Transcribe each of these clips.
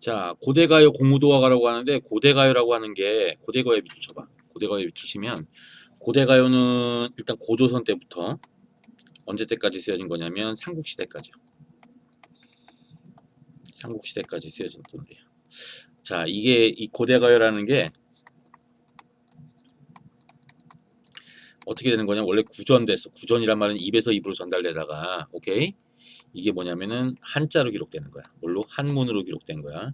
자, 고대가요 공무도화가라고 하는데 고대가요라고 하는 게 고대가요 밑줄 쳐봐. 고대가요 밑줄 치면 고대가요는 일단 고조선 때부터 언제 때까지 쓰여진 거냐면 삼국시대까지요. 삼국시대까지 쓰여진 노래예요. 자, 이게 이 고대가요라는 게 어떻게 되는 거냐? 원래 구전됐어. 구전이란 말은 입에서 입으로 전달되다가 오케이? 이게 뭐냐면은 한자로 기록되는 거야. 뭘로? 한문으로 기록된 거야.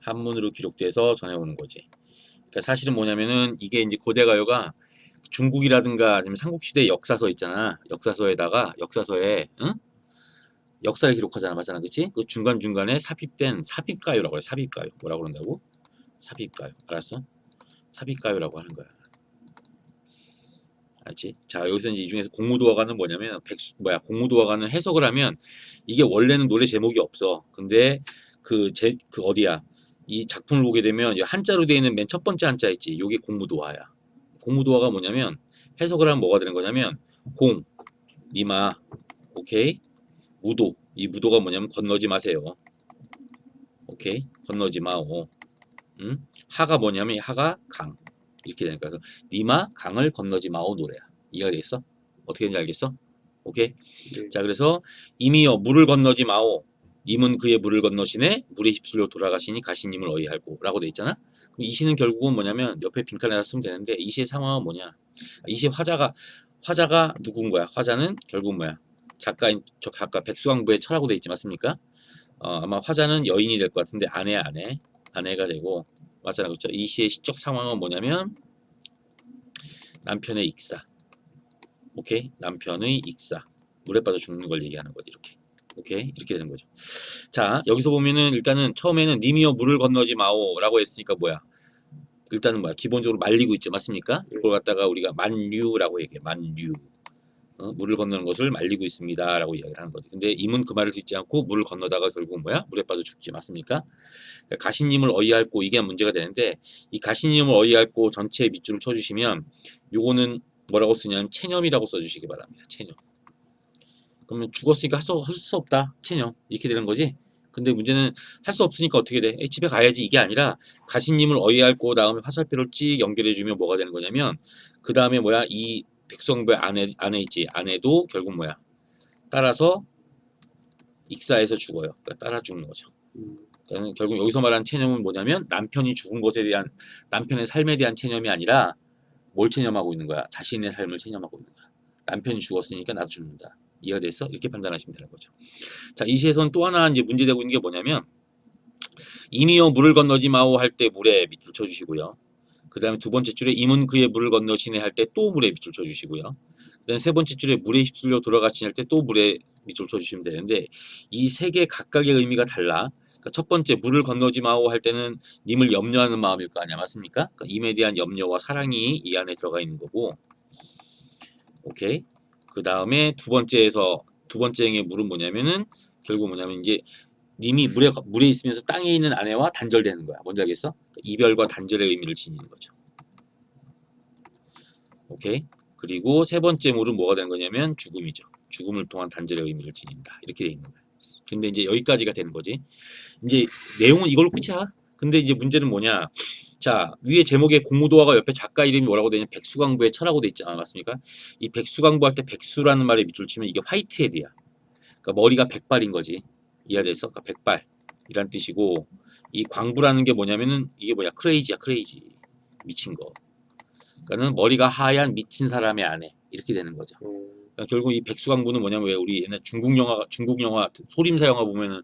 한문으로 기록돼서 전해오는 거지. 그러니까 사실은 뭐냐면은 이게 이제 고대 가요가 중국이라든가 아니면 삼국시대 역사서 있잖아. 역사서에다가 역사서에 응? 역사를 기록하잖아, 맞잖아, 그렇지? 그 중간 중간에 삽입된 삽입가요라고 해. 삽입가요. 뭐라고 그런다고? 삽입가요. 알았어? 삽입가요라고 하는 거야. 알지? 자 여기서 이제 이 중에서 공무도화가는 뭐냐면 백수 뭐야 공무도화가는 해석을 하면 이게 원래는 노래 제목이 없어. 근데 그 제 그 어디야? 이 작품을 보게 되면 이 한자로 되어 있는 맨 첫 번째 한자 있지. 요게 공무도화야. 공무도화가 뭐냐면 해석을 하면 뭐가 되는 거냐면 공, 니마, 오케이, 무도. 이 무도가 뭐냐면 건너지 마세요. 오케이, 건너지 마오. 응? 하가 뭐냐면 이 하가 강. 이렇게 되니까 그래서 니마 강을 건너지 마오 노래야. 이해가 되겠어? 어떻게 되는지 알겠어? 오케이. 네. 자 그래서 이미여 물을 건너지 마오. 님은 그의 물을 건너시네 물에 휩쓸려 돌아가시니 가시님을 어이할고 라고 돼 있잖아. 그럼 이 시는 결국은 뭐냐면 옆에 빈칸에다 쓰면 되는데 이 시의 상황은 뭐냐? 이 시의 화자가 화자가 누군 거야? 화자는 결국 뭐야? 작가인 저 아까 백수왕부의 철하고 돼 있지 맞습니까? 어, 아마 화자는 여인이 될 것 같은데 아내야 아내 아내가 되고 맞잖아 그렇죠? 이 시의 시적 상황은 뭐냐면 남편의 익사. 오케이? 남편의 익사. 물에 빠져 죽는 걸 얘기하는 거지 이렇게. 오케이? 이렇게 되는 거죠. 자 여기서 보면은 일단은 처음에는 님이여 물을 건너지 마오라고 했으니까 뭐야? 일단은 뭐야? 기본적으로 말리고 있죠. 맞습니까? 이걸 갖다가 우리가 만류라고 얘기해 만류 어, 물을 건너는 것을 말리고 있습니다 라고 이야기를 하는 거지 근데 임은 그 말을 듣지 않고 물을 건너다가 결국 뭐야 물에 빠져 죽지 맞습니까 그러니까 가시님을 어이할고 이게 문제가 되는데 이 가시님을 어이할고 전체에 밑줄을 쳐주시면 요거는 뭐라고 쓰냐면 체념이라고 써주시기 바랍니다. 체념. 그러면 죽었으니까 할 수, 할수 없다. 체념. 이렇게 되는 거지. 근데 문제는 할 수 없으니까 어떻게 돼? 에이, 집에 가야지 이게 아니라 가시님을 어이할고 다음에 화살표를 찍 연결해주면 뭐가 되는 거냐면 그 다음에 뭐야 이 백성부의 아내 아내 있지 아내도 결국 뭐야 따라서 익사해서 죽어요. 그러니까 따라 죽는 거죠. 음, 그러니까 결국 여기서 말하는 체념은 뭐냐면 남편이 죽은 것에 대한 남편의 삶에 대한 체념이 아니라 뭘 체념하고 있는 거야? 자신의 삶을 체념하고 있는 거야. 남편이 죽었으니까 나도 죽는다. 이해가 됐어? 이렇게 판단하시면 되는 거죠. 자, 이 시에선 또 하나 이제 문제되고 있는 게 뭐냐면 이미여 물을 건너지 마오 할 때 물에 밑줄 쳐주시고요. 그 다음에 두 번째 줄에 임은 그의 물을 건너시네 할때 또 물에 밑줄 쳐주시고요. 그 다음에 세 번째 줄에 물에 휩쓸려 돌아가시네 할때 또 물에 밑줄 쳐주시면 되는데 이 세 개 각각의 의미가 달라. 그러니까 첫 번째 물을 건너지 마오 할 때는 님을 염려하는 마음일 거 아니야 맞습니까? 그러니까 임에 대한 염려와 사랑이 이 안에 들어가 있는 거고 오케이 그 다음에 두 번째에서 두 번째의 물은 뭐냐면은 결국 뭐냐면 이제 님이 물에 물에 있으면서 땅에 있는 아내와 단절되는 거야 뭔지 알겠어? 그러니까 이별과 단절의 의미를 지니는 거죠 오케이 그리고 세 번째 물은 뭐가 되는 거냐면 죽음이죠 죽음을 통한 단절의 의미를 지닌다 이렇게 돼 있는 거야 근데 이제 여기까지가 되는 거지 이제 내용은 이걸로 끝이야. 근데 이제 문제는 뭐냐? 자, 위에 제목에 공무도화가 옆에 작가 이름이 뭐라고 되냐? 백수광부의 철하고 돼 있지 않았습니까? 이 백수광부 할 때 백수라는 말에 밑줄 치면 이게 화이트헤드야. 그러니까 머리가 백발인 거지. 이해됐어? 그러니까 백발 이란 뜻이고 이 광부라는 게 뭐냐면은 이게 뭐야? 크레이지야, 크레이지. 미친 거. 그러니까는 머리가 하얀 미친 사람의 아내 이렇게 되는 거죠. 어, 그러니까 결국 이 백수광부는 뭐냐면 왜 우리 옛날 중국 영화 중국 영화 소림사 영화 보면은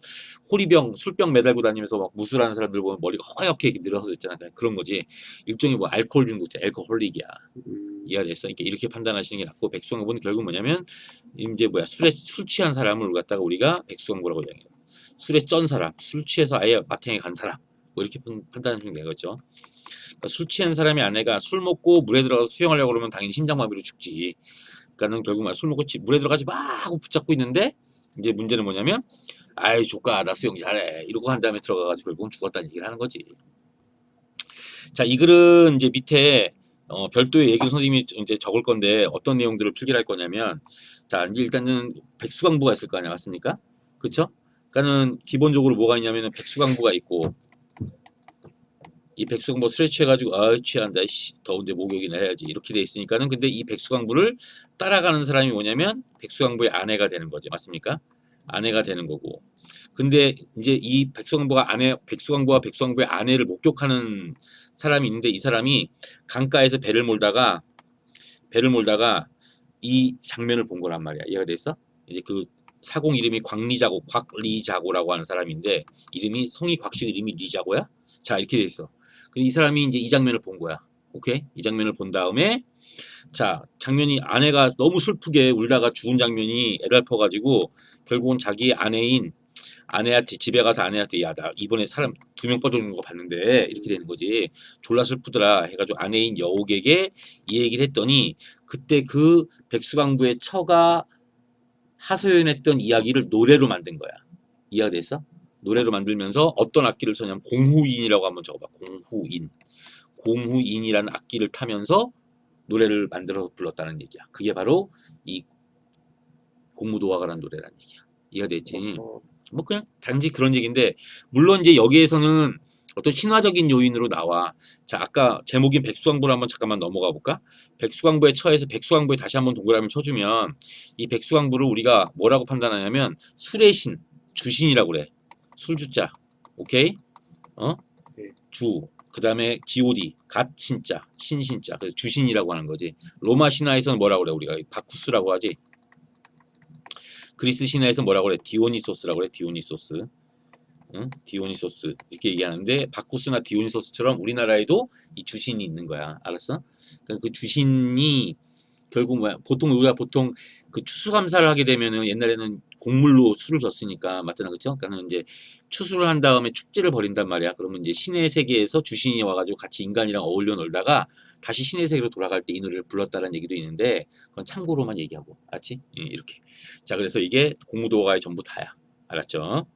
호리병 술병 매달고 다니면서 막 무술하는 사람들 보면 머리가 허옇게 늘어서 있잖아 그런 거지 일종의 뭐 알코올 중독자 알코홀릭이야 음, 이해가 됐어 이렇게 이렇게 판단하시는 게 낫고 백수광부는 결국 뭐냐면 이제 뭐야 술에 술 취한 사람을 갖다가 우리가 백수광부라고 이야기해요 술에 쩐 사람 술 취해서 아예 마탱에 간 사람 뭐 이렇게 판- 판단하시면 되겠죠 그러니까 술 취한 사람의 아내가 술 먹고 물에 들어가서 수영하려고 그러면 당연히 심장마비로 죽지 그러니까는 결국 막술 먹고 지- 물에 들어가지 마 하고 붙잡고 있는데 이제 문제는 뭐냐면 아이 조카 나 수영 잘해 이러고 한 다음에 들어가가지고 결국은 죽었다는 얘기를 하는 거지. 자 이 글은 이제 밑에 어, 별도의 예교 선생님이 이제 적을 건데 어떤 내용들을 필기할 거냐면 자 이제 일단은 백수광부가 있을 거 아니야 맞습니까? 그쵸? 그러니까는 기본적으로 뭐가 있냐면은 백수강부가 있고 이 백수강부 술에 취해가지고 아 취한다 씨 더운데 목욕이나 해야지 이렇게 돼 있으니까는 근데 이 백수강부를 따라가는 사람이 뭐냐면 백수강부의 아내가 되는 거지 맞습니까? 아내가 되는 거고 근데 이제 이 백수강부가 아내 백수강부와 백수강부의 아내를 목격하는 사람이 있는데 이 사람이 강가에서 배를 몰다가 배를 몰다가 이 장면을 본 거란 말이야 이해가 됐어? 이제 그 사공 이름이 곽리자고 곽리자고라고 하는 사람인데 이름이 성이 곽씨 이름이 리자고야? 자 이렇게 돼 있어. 근데 이 사람이 이제 이 장면을 본 거야. 오케이? 이 장면을 본 다음에 자 장면이 아내가 너무 슬프게 울다가 죽은 장면이 애달퍼가지고 결국은 자기 아내인 아내한테 집에 가서 아내한테 야 나 이번에 사람 두 명 빠져주는 거 봤는데 이렇게 되는 거지 졸라 슬프더라 해가지고 아내인 여옥에게 이 얘기를 했더니 그때 그 백수강부의 처가 하소연했던 이야기를 노래로 만든 거야. 이해가 됐어? 노래로 만들면서 어떤 악기를 쳤냐면 공후인이라고 한번 적어봐. 공후인. 공후인이라는 악기를 타면서 노래를 만들어서 불렀다는 얘기야. 그게 바로 이 공무도화가라는 노래라는 얘기야. 이해가 됐지? 어, 뭐 그냥 단지 그런 얘기인데 물론 이제 여기에서는 어떤 신화적인 요인으로 나와. 자 아까 제목인 백수광부를 한번 잠깐만 넘어가 볼까? 백수광부에 처해서 백수광부에 다시 한번 동그라미 쳐주면 이 백수광부를 우리가 뭐라고 판단하냐면 술의 신, 주신이라고 그래. 술주자, 오케이? 어? 네. 주. 그 다음에 god, 갓 신자, 신 신자. 그래서 주신이라고 하는 거지. 로마 신화에서는 뭐라고 그래? 우리가 바쿠스라고 하지. 그리스 신화에서 뭐라고 그래? 디오니소스라고 그래. 디오니소스. 응? 디오니소스 이렇게 얘기하는데 바쿠스나 디오니소스처럼 우리나라에도 이 주신이 있는 거야. 알았어? 그러니까 그 주신이 결국 뭐야? 보통 우리가 보통 그 추수감사를 하게 되면은 옛날에는 곡물로 술을 줬으니까 맞잖아, 그렇죠? 그러니까는 이제 추수를 한 다음에 축제를 벌인단 말이야. 그러면 이제 신의 세계에서 주신이 와가지고 같이 인간이랑 어울려 놀다가 다시 신의 세계로 돌아갈 때 이 노래를 불렀다는 얘기도 있는데 그건 참고로만 얘기하고, 알았지? 예, 이렇게. 자, 그래서 이게 공무도가의 전부 다야. 알았죠?